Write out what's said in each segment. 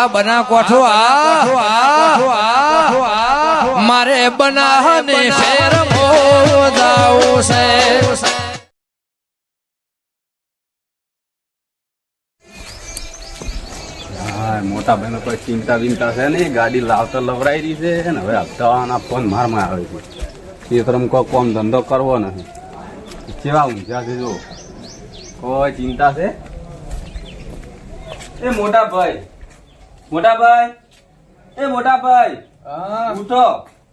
આ બના કોઠો આ મારે બનાહને ફેર મોદાવું છે. મોટા ભાઈનો કોઈ ચિંતા બિંતા છે નહીં. ગાડી લાવતા લવરાઈ રહી છે ને હવે હપ્તાના ફોન મારમાં આવે છે. એ તરફ કોઈ કોમ ધંધો કરવો નથી. કેવા ઊંઝા છે જો. કોઈ ચિંતા છે? એ મોટા ભાઈ મોટા ભાઈ એ મોટા ભાઈ ઉઠો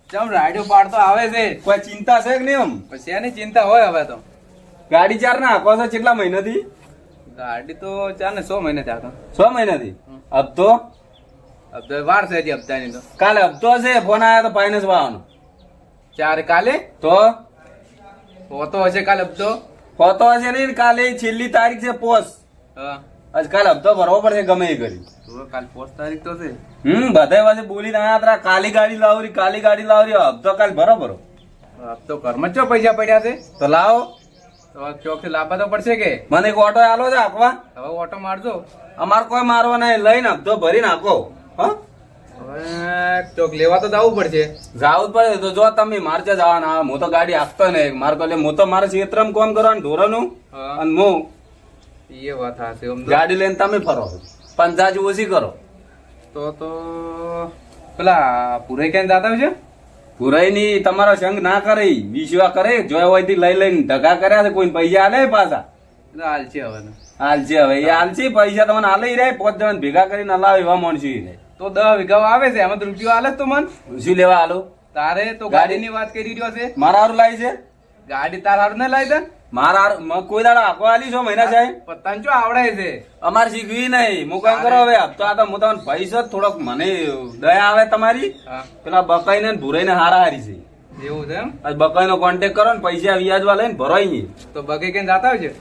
ચમ રાડ્યો પાડતો આવે છે. કોઈ ચિંતા છે કે નહીં આમ પછી એની ચિંતા હોય હવે તો. ગાડી ચાર ના આખો છે કેટલા મહિનાથી? ગાડી તો ચાર ને સો મહિના ત્યાં તો. છ મહિનાથી? હપ્તો? હપ્તો વાર છે હજી હપ્તાની તો. કાલે હપ્તો છે ફોન આવ્યો તો ફાઇનાન્સ વાળાનો ચાર કાલે? તો? હોતો હશે કાલે હપ્તો? હોતો હશે નહીં કાલે છેલ્લી તારીખ છે પોસ. હા. આજ કાલે હપ્તો ભરવો પડશે ગમે એ કરી. તો કાલ પોસ્ટ તારીખ તો છે. હમ બધા પાસે બોલીને આયા હતા કાલી ગાડી લાવરી કાલી ગાડી લાવરી હપ્તો કાલ ભરો ભરો. હપ્તો ઘરમાં ચો પૈસા પડ્યા છે? તો લાવો. તો ચોકથી લાવવા તો પડશે કે? મને એક ઓટો આલો છે આપવા. હવે ઓટો મારજો. અમાર કોઈ મારવો નહીં. લઈને હપ્તો ભરી નાખો. હા? હવે ચોક લેવા તો જવું પડશે. જાવું જ પડે. તો જો તમે મારે જવાના. હું તો ગાડી આપતો નહીં. માર કહે હું તો મારે ક્ષેત્રમાં કોમ કરવાનું હા. અને હું એ વાત હશે ગાડી લઈને તમે ફરો. પંચાજી ઓછી કરો. તો તો પેલા પુરાઈ ક્યાં જાતા છે? પુરાઈ ની તમારો સંગ ના કરે વિશ્વા કરે જોયા હોયથી લઈ લઈને ઢગા કર્યા છે કોઈ પૈસા આલે પાછા? હાલ હવે. હાલશે હવે. એ હાલશે પૈસા તમને હાલે રહે પાંચ જવાનું ભેગા કરીને હલાવે એવા માણસો રે. તો દસ વીઘા આવે છે એમાં રૂપિયો હાલે જ તો મન? શું લેવા હાલો તારે તો ગાડીની વાત કરી રહ્યો છે. મારા હારું લાવી છે? ગાડી તાર હારું ના લાવી દે મારા કોઈ દાડો આખો છો મહિના સાહેબ? પતંગ ચો આવડે છે? અમારે શીખવી નહીં. હું કઈ કરો હવે. હપ્તો આ તો હું તમને પૈસા થોડોક મને દયા આવે તમારી. પેલા બકાઈ ને ભૂરાઈ ને હારા હારી છે. એવું છે એમ? બકાઈ નો કોન્ટેક કરો ને પૈસા વ્યાજવા લઈને નહીં. તો બકાઈ કેમ જતા હોય છે?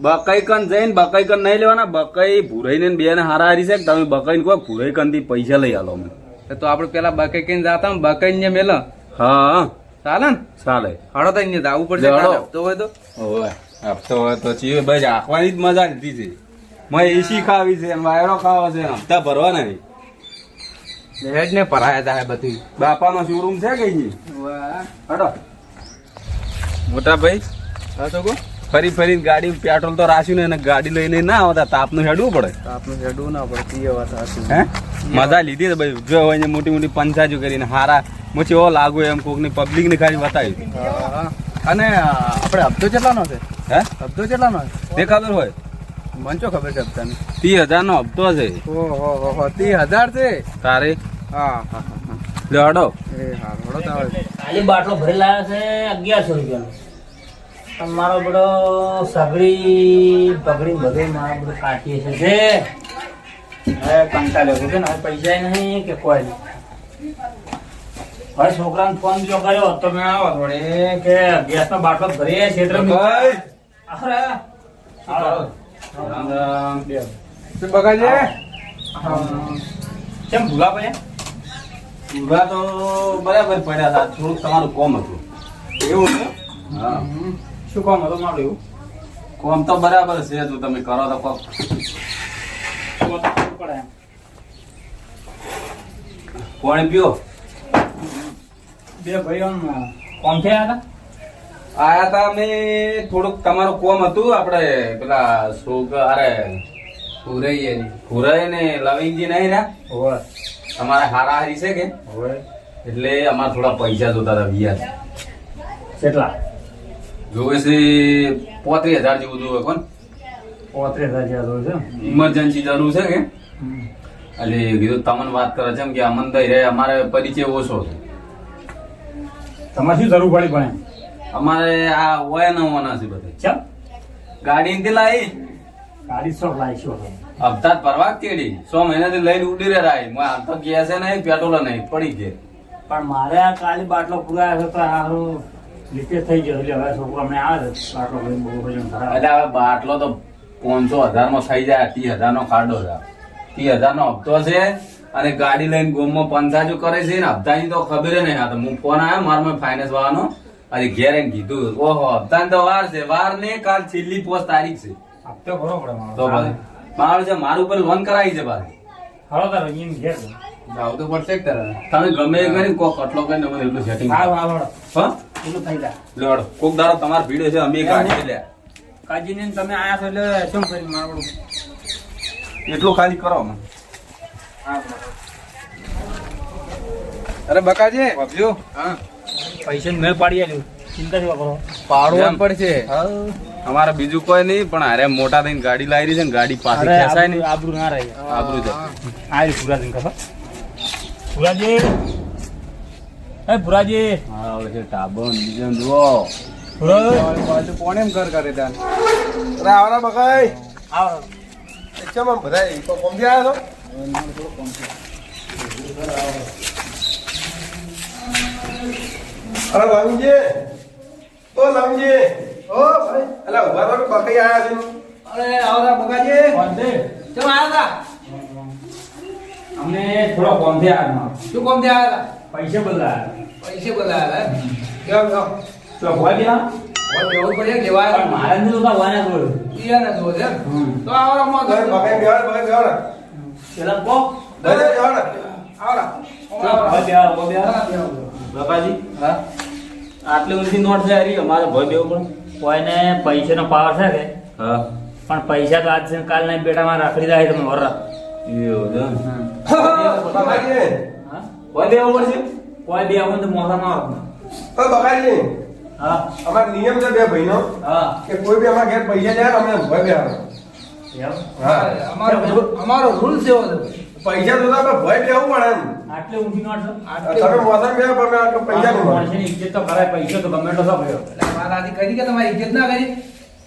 બકાઈ કન જઈને બકાઈ કન નહીં લેવાના. બકાઈ ભૂરાઈ ને બે ને હારા હારી છે તમે બકાઈ ને કહો ભૂરાઈ કનથી પૈસા લઈ આલો મને તો આપડે પેલા બકાઈ કઈ જતા બકાઈ બકે ને મેલો. હા. ચાલે ને? ચાલે. હળો તો અહીંયા આવવું પડશે હળો. હોય તો. હપ્તો હોય તો ચીવે બસ આખવાની જ મજા લીધી છે. મેં એસી ખાવી છે વાયરો ખાવા છે હપ્તા ભરવા નહીં. હેડ ને પરાયા જાય બધી. બાપાનો શોરૂમ છે કઈ નહીં? હટો મોટા ભાઈ હા તો કો ફરી ફરી ગાડી પેટ્રોલ તો રાખ્યું ને અને ગાડી લઈને ના આવતા તાપનું હેડવું પડે. તાપનું હેડવું ના પડે. એ વાત હે? મજા લીધી ભાઈ. જો હોય ને મોટી મોટી પંચાજુ કરીને હારા મુચી એવો લાગુ એમ કોકની પબ્લિક ને ખાલી બતાવી. અને આપણે હપ્તો કેટલાનો છે? હે? હપ્તો કેટલાનો છે? તે ખબર હોય? મને ચો ખબર છે હપ્તાની? ત્રીસ હજાર નો હપ્તો છે. ઓહો હો ત્રીસ હજાર છે? તારે? હા હા હા હા. લે હડો. એ હા હળો તાવે ખાલી બાટલો ભરી લાવ્યો છે અગિયારસો રૂપિયાનો. પણ મારો બધો સગડી પગડી બધું મારો બધો કાઢીએ છે. જે હવે કંટાળ્યો છે ને હવે પૈસા નહીં કે કોઈ નહીં. હવે છોકરાને ફોન બીજો કર્યો તો મેં આવો થોડી કે ગેસનો બાટલો ભરીએ ક્ષેત્ર ભાઈ. અરે. રામ રામ. શું બગાડે કેમ ભૂલા પડ્યા? ભૂલા તો બરાબર પડ્યા હતા થોડુંક તમારું કોમ હતું. એવું છે? હા. શું કોમ હતું મારું એવું? કોમ તો બરાબર છે જો તમે કરો તો કોમ તો તો પડે કોણ પીઓ? બે ભાઈઓ કોમ થયા હતા? આયા તા અમે થોડુંક તમારું કોમ હતું આપણે પેલા શોક અરે પૂરાઈ એની ખુરાઈ ને લવિંગજી નહીં રહ્યા? હોય તમારે હારા હારી છે કે? હોય એટલે અમારે થોડા પૈસા જોતા હતા વ્યાજ. કેટલા? જોવે છે પોત્રીસ હજાર જેવું જોવે કોણ? પોત્રીસ હજાર જેવું છે ઇમરજન્સી જરૂર છે કે? એટલે કીધું તમને વાત કરે છે એમ કે અમન દઈ રહે અમારે પરિચય ઓછો છે. તમારે શું જરૂર પડી પણ અમારે આ હોય ન હોવાના છે બધે. ચમ? ગાડી નથી લાવી ગાડી શોખ. હપ્તા જ ભરવા કેડી. સો મહિનાથી લઈને ઉડી રે રાય. હું હાલ તો ગેસ નહીં પેટ્રોલ નહીં પડી ગયે પણ મારે આ કાલી બાટલો પુરાયો છે તો હારું લીકેજ થઈ ગયો એટલે હવે છોકરો અમને આવે છે બાટલો ભરીને બહુ ભજન એટલે હવે બાટલો તો પાંચસો હજારમાં થઈ જાય ત્રીસ હજાર નો કાઢો છે. ત્રીસ હજાર નો હપ્તો છે અને ગાડી લઈને ગોમમાં પંચાજુ કરે છે ને હપ્તાની તો ખબર નહીં. આ તો હું ફોન આવ્યો મારા ફાઇનાન્સ વાળાનો. અને ઘેર એને કીધું ઓહો હપ્તાની તો વાર છે. વાર ને કાલ છેલ્લી પોસ્ટ તારીખ છે. હપ્તો ભરો પડે તો ભાઈ મારું છે મારું ઉપર લોન કરાવી છે ભાઈ. હાલો તારો એમ ઘેર જાવ તો પડશે તારે. તમે ગમે એ કરીને કોક કટલો કરીને મને એટલું સેટિંગ હા હા? હા એટલું થઈ જાય લોડ. કોક દારો તમાર ભીડો છે અમે કાઢી લે. કાજીને તમે આયા છો એટલે શું કરી મારું એટલું ખાલી કરો મને હા અરે બકાજી બાપજો હા. પૈસા મેળ પાડી આલ્યું. ચિંતા નહીં કરો? પાડવું. પડશે. અમારે બીજું કોઈ નહીં પણ અરે મોટા થઈને ગાડી લાવી રહી છે ને ગાડી પાસે ખેંચાય નહીં. આબરૂ ના રહે. આબરૂ છે. આ પુરાજી ખબર? પુરાજી એ ભુરાજી હા છે ટાબન બીજો જુઓ. કોણ એમ કર કરે ત્યાં? અરે આવરા બકાઈ. આવો. ચમ બધા તો કોમથી આવ્યા છો? અરે લંગજી ઓ લંગજી ઓ ભાઈ. અલા ઊભા રહો બકાઈ આવ્યા છે. અરે આવરા બકાજી છે ચમ આવ્યા અમને થોડો કોમ છે? આજમાં શું કોમથી આવ્યા પૈસા બદલા પૈસે બોલાયા કેમ કેમ તો ભોય ગયા કેવું પડે? પણ મારા ને તો વાના જોડે ઈયાને જો છે તો આવરા માં ઘર. બકાઈ બેહાડ બકાઈ બેહાડ. પેલા કો? બેહાર બાપાજી? હા? આટલી ઊંચી નોટ છે હરી અમારે ભય દેવું પણ. કોઈને પૈસાનો પાવર છે કે? હા. પણ પૈસા તો આજ છે ને કાલ નહીં બેટામાં રાખડી જાય તમે વરરા. ને. ભય દેવું પડશે? કોઈ બે આવું તો મોઢા બકાજી હા. અમાર નિયમ છે બે ભાઈનો હા. કે કોઈ બી અમારા ઘેર પૈસા જાય અમે ભય બેહાડ અમારો અમારો રૂલ છે છે. પૈસા તો આપણે ભય બેહવું પડે એમ? આટલે ઊંચી નો તમે મોસમ બે પણ આ પૈસા નો માણસની ઇજ્જત તો કરાય પૈસા તો ગમે તો શું કર્યો એટલે મારાથી કરી કે તમારી ઇજ્જત ના કરી?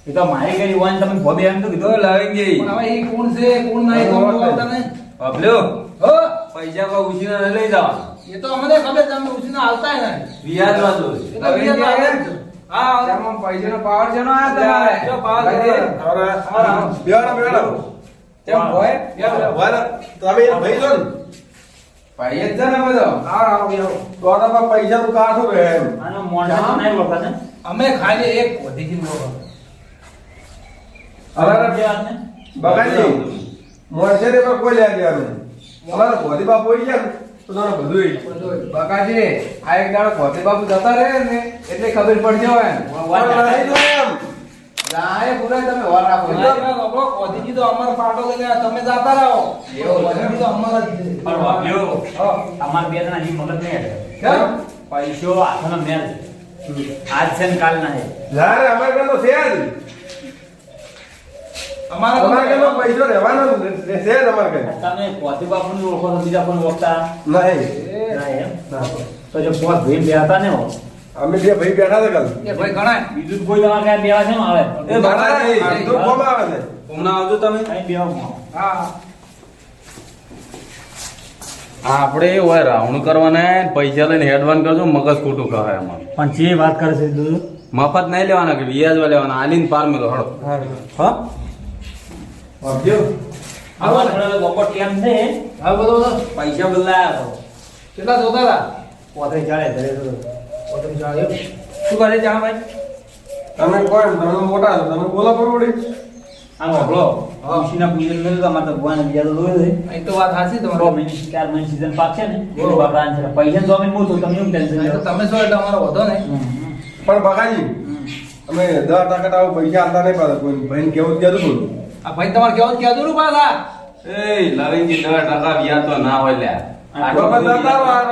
એ તો મારી કરી હોય ને તમે ભોબે એમ તો કીધો લાવી ગઈ પણ હવે એ કોણ છે? કોણ નહીં તો અમને આવતા નહીં. બાબલ્યો હો? પૈસા કોઈ ઉછીના લઈ જવા એ તો અમને ખબર તમે ઉછીને હાલતા ને વ્યાજ વાતો એ છે. હા. પૈસાનો પાવર છે નો આ તમારે. જો પાવર તમે ભાઈ? ને ભાઈ જ ને બધો. આવો. તો તમારે પૈસાનું કાઠું રહે આનો મોઢા નહીં ઓળખા અમે ખાલી એક વધીથી બોલો અરે જે ને બગાજી મોરશે ને કોઈ લેવા દેવા નહીં અમારા ભોલી બાપ ગયા ને તો બધું. બકાજી આ એક દાડો ભોતે બાપુ જતા રહે ને એટલે ખબર પડી જવાય ને. પણ નહીં જો એમ. જાય પૂરા તમે વાર રાખો. કોધીજી તો અમારો પાટો લઈને તમે જાતા રહો. કોધીજી તો અમારા જ પણ વાગ્યો અમાર બે જણા હજી મગજ નહીં કેમ? પૈસો હાથનો મેલ. આજ છે ને કાલ ના છે જ્યારે અમારે ઘરનો છે જ. અમારા અમારે ઘરનો પૈસો રહેવાનો છે જ અમારે ઘરે. તમે પોતે બાપુને ઓળખો બીજા પણ ઓળખતા? નહીં. એમ? તો જો પોત ભાઈ બે હતા ને. અમે બે ભાઈ બેઠા હતા કાલ. એ ભાઈ ગણાય બીજું કોઈ દવા કે બેવા છે આવે એ બાબા નહીં, તો કોમ આવે છે. હમણાં આવજો તમે. અહીં બેવા હા. આપણે હોય રાવણ કરવાના પૈસા લઈને હેડવાન કરજો મગજ ખોટું કહે અમારે પણ જે વાત કરે છે મફત નહીં લેવાના કે વ્યાજમાં લેવાના? આલીન પાર મેલો હળો. હા. આવજો આવો બપોર કેમ છે. હા બધો પૈસા બદલાયા તો. કેટલા જોતા હતા? પોતે ચાલે ધરે તો પોતે શું કરે જાણ ભાઈ? તમે કોઈ તમે મોટા છો તમે બોલો પરોડી આમ મોકલો ઋષિના પૂજન મેં તો અમારે તો ભગવાન બીજા તો જોયું છે. એ તો વાત સાચી તમારો. મહિને ચાર મહિને સીઝન પાકશે ને બોલો એટલે બાપરા છે. પૈસા તો અમે મૂકું તમે એવું ટેન્શન તો તમે શું એટલે અમારો વધો નહીં. પણ બગાજી અમે દસ ટકા આવું પૈસા આલતા નહીં પાછા કોઈ ભાઈને કેવું જ કહેતું બોલું આ ભાઈ તમારે કેવું ક્યાં દૂર પાછા. એ લવિંગજી દસ ટકા વ્યાજ તો ના હોય લ્યા.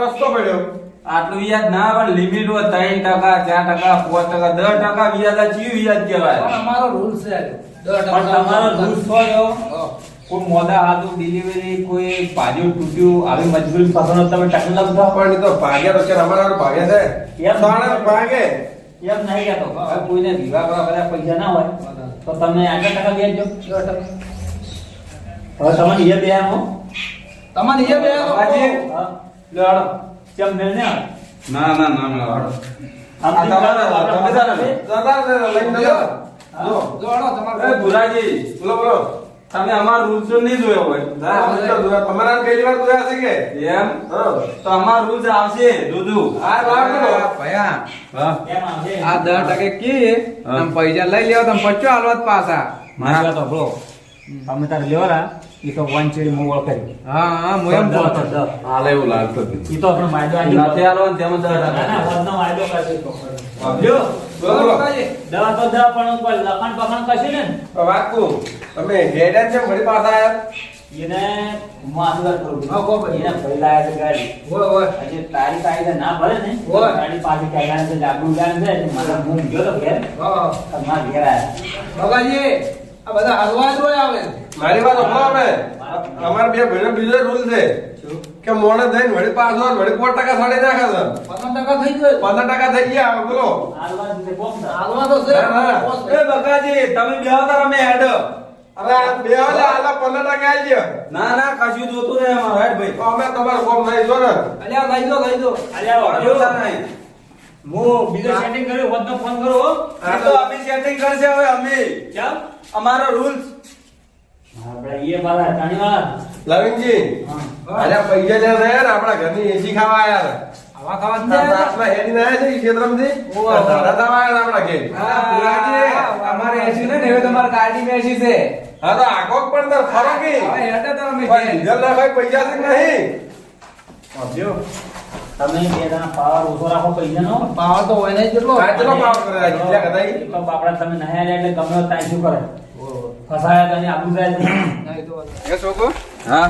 રસ્તો પડ્યો. આટલું વ્યાજ ના પણ લિમિટ હોય ત્રણ ટકા ચાર ટકા પાંચ ટકા દસ ટકા વ્યાજ ચીયું વ્યાજ કહેવાય. અમારો રૂલ છે પણ તમારો રૂલ હોય કોઈ મોદા હાથું ડિલિવરી કોઈ ભાજ્યું તૂટ્યું આવી મજબૂરી ફસવાનો તમે ટકલ લાગતા પણ તો ભાગ્યા તો છે અમારા ભાગ્યા છે. એમ. સાડા ભાગે. એમ નહીં કહેતો. હવે કોઈને વિવાહ કરવા બધા પૈસા ના હોય તો તમે આગળ ટકા વ્યાજ હવે તમને એ બે તમારે એ બે બાબાજી. હા. લો હાલો. ચમ મેળ ને ના ના ના ના વાળો આ તમારા તમે. દાદા ને લઈને જજો. જો જોડો એ તમારે ભુરાજી બોલો બોલો તમે અમાર રૂલ્સ નહીં જોયો હોય ના, આ તો જોયા. તમારા પહેલી વાર જોયા છે કે એમ તો અમાર રૂલ્સ આવશે જોજો આ વાત કરો. ભયા હા કેમ આવશે? આ દસ ટકે કી હા. પૈસા લઈ લેવા તમે પચ્ચો હાલવા જ પાછા મારી વાત સાંભળો. તમે તારે લેવાના. એ તો વંચેડી હું ઓળખાય. હા હા હું એમ બોલતો હાલે એવું લાગતું એ તો આપણો માયદો આવી નથી હાલવાનું તેમાં દસ ના, ના, વધનો વાયદો કરશે તો. જો, બોલો. બોલો દવા તો દવા પણ ઉપર લખાણ પખાણ કશું ને. વાકુ તમે હેડ્યા છે વળી પાછા આયા? એને હું આશીર્વાદ કરું છું. હા, ભાઈ. એને પહેલા આવ્યા છે ગાડી. તારી કાયદા ના ભરે ને. છે જાગૃત છે. મારા હું ગયો તો ઘેર. હા તો ઘેર આવ્યા બગાજી આ બધા હલવા જ હોય આવે. મારી વાત અમે અમારા બે ભાઈનો બીજો રૂલ છે કે મોડે થઈને વળી પાછો ને વળી પોત ટકા સાડી નાખે છે. પંદર ટકા થઈ ગયો પંદર ટકા થઈ ગયા બોલો. હાલવા તે છે. એ બકાજી તમે બેહો તાર અમે હેડ. અરે આ બે વાલે આલા પંદર ટકા આવી ગયા. ના ના કશું જોતું નહીં અમારે. હેડ ભાઈ. અમે તમારું કોમ નહીં જો ને. અલ્યા લઈ દો લઈ દો અલ્યા, જો, નહીં. હું બીજો સેટિંગ કર્યું વધનો ફોન કરો હો. આ તો આપી સેટિંગ કરશે હવે અમે. કેમ? અમારો રૂલ્સ આપડા ઈએ પાછા તાણીવાળા. લવિંગજી અરે પૈસા લે રે આપડા ઘરની એસી ખાવા આયા આવા ખાવા નહીં આપણા હેડીને આયા છે ક્ષેત્રમાંથી. ધારા થવા આયા આપણા ઘેર. હા, પુરાજી, અમારે એસી ને હવે તમારે ગાડી એસી છે. હા તો આખો પણ તાર ખરો કે. હવે હેડે તો અમે પણ ડીઝલ ના ભાઈ પૈસા છે નહીં? નહીં તમે બે જણા પાવર ઓછો રાખો પૈસાનો. પાવર તો હોય નહીં કેટલો કેટલો પાવર કરે? જીલ્યા કદાઈ તો બાપડા તમે નહાયા એટલે ગમે ત્યાં શું કરે? ફસાયા તને આબુ જાય નહીં તો એ સોકો હા.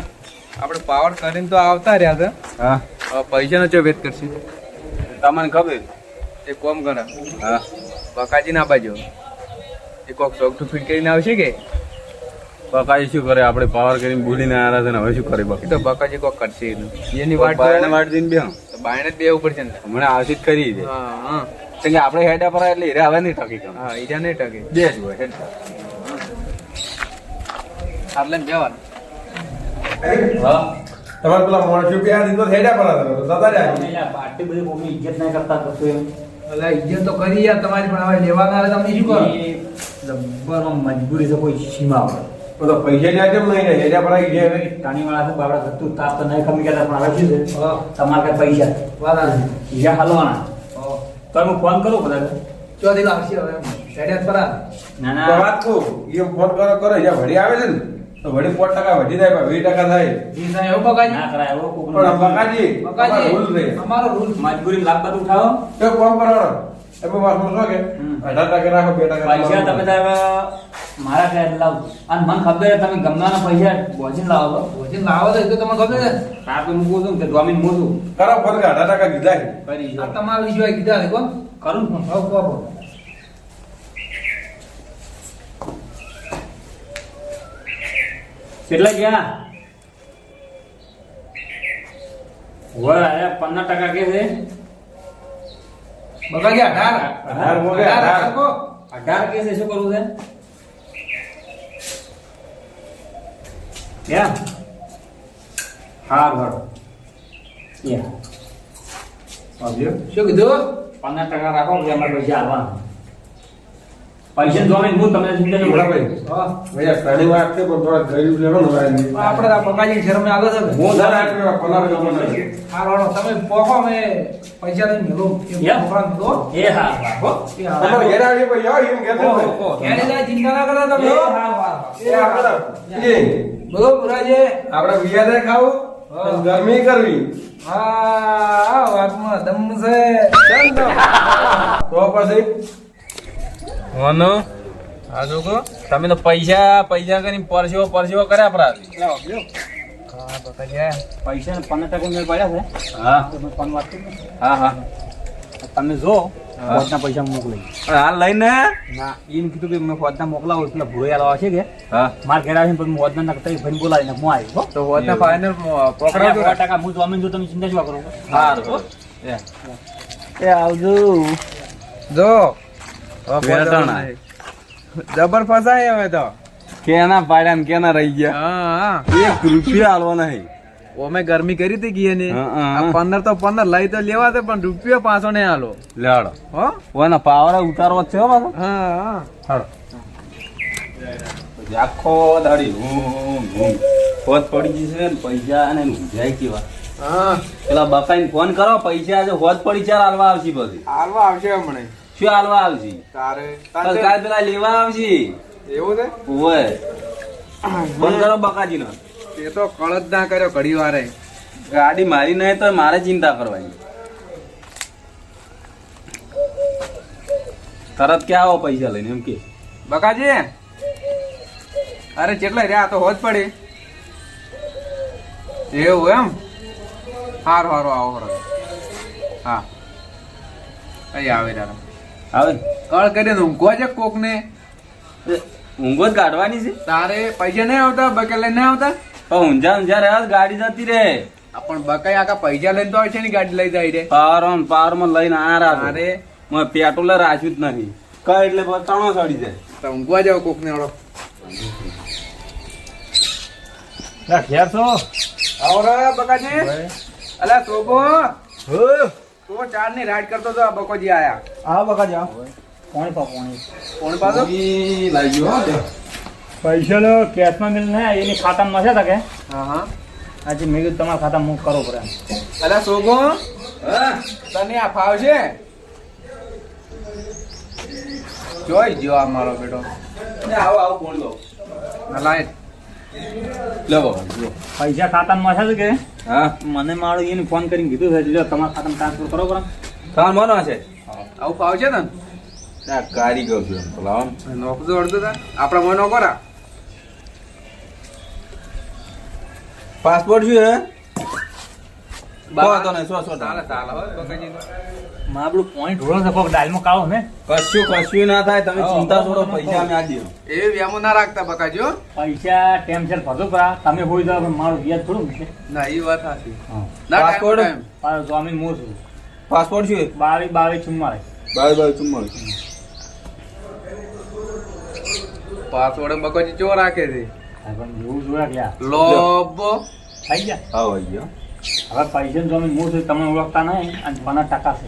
આપણે પાવર કરીને તો આવતા રહ્યા છે હા. હવે પૈસાનો ચો વેત કરશે? તમને ખબર? એ કોમ કરે. હા. બકાજી ના બાજુ. એ કોક ચોક ટુ ફીટ કરીને આવશે કે? બકાજી શું કરે? આપણે પાવર કરીને ભૂલીને આવ્યા છે ને હવે શું કરે બાકી? તો બકાજી કોક કરશે. એનું. એની વાટ જોવે. વાટ દઈને બેહો. તો બાયણે જ બેવું પડશે ને. હમણાં આવશે જ કરી દે હા હા. કે આપણે હેડા પર એટલે હીરા હવે નહીં ટકી. હા હીરા નહીં ટકી. બે જ હોય હેડ. આટલે જવાનું હા. તમારે પેલા મોણસો દીધો હેડ્યા પર હતા, બધી કોકની ઇજ્જત નહીં કરતા એમ. અલ્યા ઇજ્જત તો કરી યાર તમારી પણ હવે લેવાના આવે તમે શું કરો? મજબૂરી છે કોઈ સીમા પર તો પૈસા લ્યા કેમ નહીં ને હેડ્યા પર આવી ગયા તાણીવાળા છે બાબડા ઘરતું તાપ તો નહીં કમી ગયા પણ આવે શું છે? હા. તમારે કઈ પૈસા. વાળા છે. બીજા હાલવાના. તો હું ફોન કરું કદાચ ચોથી લાવશે હવે. હેડ્યા જ પરા ના ના. વાત કહું એમ ફોન કરો કરો. જ્યાં વડી આવે છે ને? તો વડી પોત ટકા વધી જાય વીસ ટકા થાય. ઈ સાહેબ એવું બગાજી ના કરાય એવો કોકનો પણ આ બકાજી બગાજી રૂલ છે. અમારો રૂલ. મજબૂરી લાભ બધું ઉઠાવો. તો કોમ કરવાનો એમાં વાસમાં શું કે. અઢાર ટકા રાખો બે ટકા પૈસા તમે મારા ઘરે લાવો. અને મને ખબર તમે ગમવાના પૈસા ભોજન લાવો ભોજન લાવો તો એ તો તમને ખબર છે. તાર તો મૂકું છું કે જમીન મૂકું. કરો ફોન કે અઢાર ટકા કીધા છે. કરી આ તમારા વિશે કીધા છે કોણ કરું ફોન. કહો કહો. કેટલા ગયા? હોય આયા પંદર ટકા કે છે? બગાજી અઢાર. અઢાર અઢાર અઢાર. અઢાર કહો. અઢાર કે છે શું કરવું છે? ક્યાં હા આવજો. શું કીધું? પંદર ટકા રાખો અમારે પૈસા આવવાના પૈસા જોઈને હું તમને સમજાવી ભાઈ. હા. ભાઈ ઘણી વાત છે પણ થોડા ગરીબ લેવો ને ભાઈ. આપણે આ બગાજી શરમ આગળ છે હું ધન આટલે પલાર ગમો નહીં. હા રોડો તમે પોખો મે પૈસા લઈને મેલો એ છોકરાને દો એ હા હો એ હા. તમારે ઘેર આવી ભાઈ, યો એમ ઓહો, ભાઈ. ઓહો. જાય ચિંતા ના કરો તમે હા, હા. એ આપણે બોલો પુરાજી આપણે વિયાદે ખાવું. ગરમી કરવી હા વાતમાં દમ છે તો પછી હોનો આ જોકો તમે તો પૈસા પૈસા કરીને પરસેવો પરસેવો કર્યા પરા હા પૈસા પંદર ટકા મેળ પડ્યા છે. હા. તમે ફોન વાત કરી હા હા. તમે જો ફોજના પૈસા મોકલી પણ હાલ લઈને ના. એમ કીધું કે મેં ફોજના મોકલાવું એટલે ભૂરો યાર આવે છે કે. હા. માર ઘેર આવીને હું ફોજના નકતા બોલાવીને હું આવી તો ફાઇનલ પકડાવ ટકા હું જમીન જો તમે ચિંતા શું કરો સારું એ આવજો. જો. જબર ફસાય હવે તો. કેના પાડ્યા કેના રહી ગયા. એક રૂપિયા હાલવા નહીં. અમે ગરમી કરી હતી ગઈ ને. પંદર તો પંદર લઈ તો લેવા દે પણ રૂપિયા પાછો નહીં હાલો લેડો હો? ઓના પાવર ઉતારવો છે હો પાછો. હા હાડો આખો દાડી ફોન પડી જશે ને પૈસા અને જાય કેવા. હા. પેલા બકાઈને ફોન કરો પૈસા આજે હોત પડી ચાર હાલવા આવશે પછી. હાલવા આવશે હમણાં શું હાલવા આવશે તારે કાલ પેલા લેવા આવશે એવું છે? ઓય બંધ કરો બકાજી નો એ તો કળદ ના કર્યો ઘડી વારે. ગાડી મારી નહીં તો મારે ચિંતા કરવાની. તરત ક્યાં આવો પૈસા લઈને એમ કે. બકાજી અરે કેટલા રહ્યા? તો હોજ પડી. એવું એમ? હારું હારું આવો હા. અહીં આવે દાદા આવે ને? કળ કરીને ઊંઘવા છે કોક ને ઊંઘો જ કાઢવાની છે? તારે પૈસા નહીં આવતા બકે લઈને આવતા? પણ ઊંઝા ઊંઝા રહ્યા ગાડી જતી રે પણ બકાઈ આખા પૈસા લઈને તો આવે છે ને ગાડી લઈ જાય રે. પાવર ઓન પાવરમાં લઈને આ રાત અરે મેં પેટ્રોલ રાખ્યું જ નહીં કઈ એટલે ત્રણો સડી જાય. તો ઊંઘવા જાવ કોક ને હળો ખ્યાલ ઘેર છો. આવો રે બકાજી. અલા શોભો. તો ચારની રાઈડ કરતો તો આ બકોજી આયા. આવો બકા જા કોણ પા કોણ કોણ પાછો ઈ લાગી ગયો હો તે. પૈસા લો કેશમાં મિલ ને એની ખાતામાં છે તકે હા હા. આજે મેં કીધું તમારા ખાતા મૂક કરો પડે અલા સોગો. હા? તને આ ફાવ છે? જોઈ જો આ મારો બેટો. આવો આવો ફોન લો ના લાય. લો બાબા લો. પૈસા ખાતામાં છે કે? હા. મને મારો એને ફોન કરીને કીધું છે લ્યો તમારા ખાતામાં ટ્રાન્સફર કરો બરાબર. તમારે મનો છે? આવું ફાવ છે ને આ કારીગર છું ને. તો અડધો તા આપણા મનો કોરા? પાસપોર્ટ શું હે? તો ને, સો, સો ચાલે ચાલે હો બકાજી તો. મારું પોઈન્ટ ઢોળો છે કોક ડાલમાં કાળો ને. કશું કશું ના થાય તમે ચિંતા છોડો પૈસા અમે આપી એ વ્યામો ના રાખતા બકાજી પૈસા ટેન્શન ભરતો પરા તમે હોય જાવ મારું વ્યાજ થોડું મૂકે ના એ વાત સાચી. ના પાસપોર્ટ? ટાઈમ મારો છું. પાસપોર્ટ શું બાવીસ બાવીસ ચુમ્માળીસ. બાય બાય ચુમ્માળીસ. પાસવર્ડ બકાજી ચો રાખે છે? પણ એવું જોયા ગયા લોબો. થઈ ગયા. હવે પૈસા નું સ્વામી મૂળ છે તમે ઓળખતા નહીં અને પચાસ ટકા છે.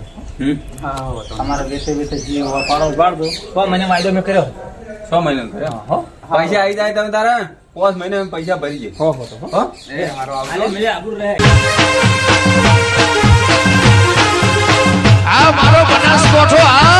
તમારે વેસે વેસે જે પાડો પાડજો છ મહિને વાયદો મેં કર્યો. છ મહિને કર્યો? પૈસા આવી જાય તમે તારા? પાંચ મહિને પૈસા ભરી જાય. હો હો હો. આ મારો બનાસકોઠો આ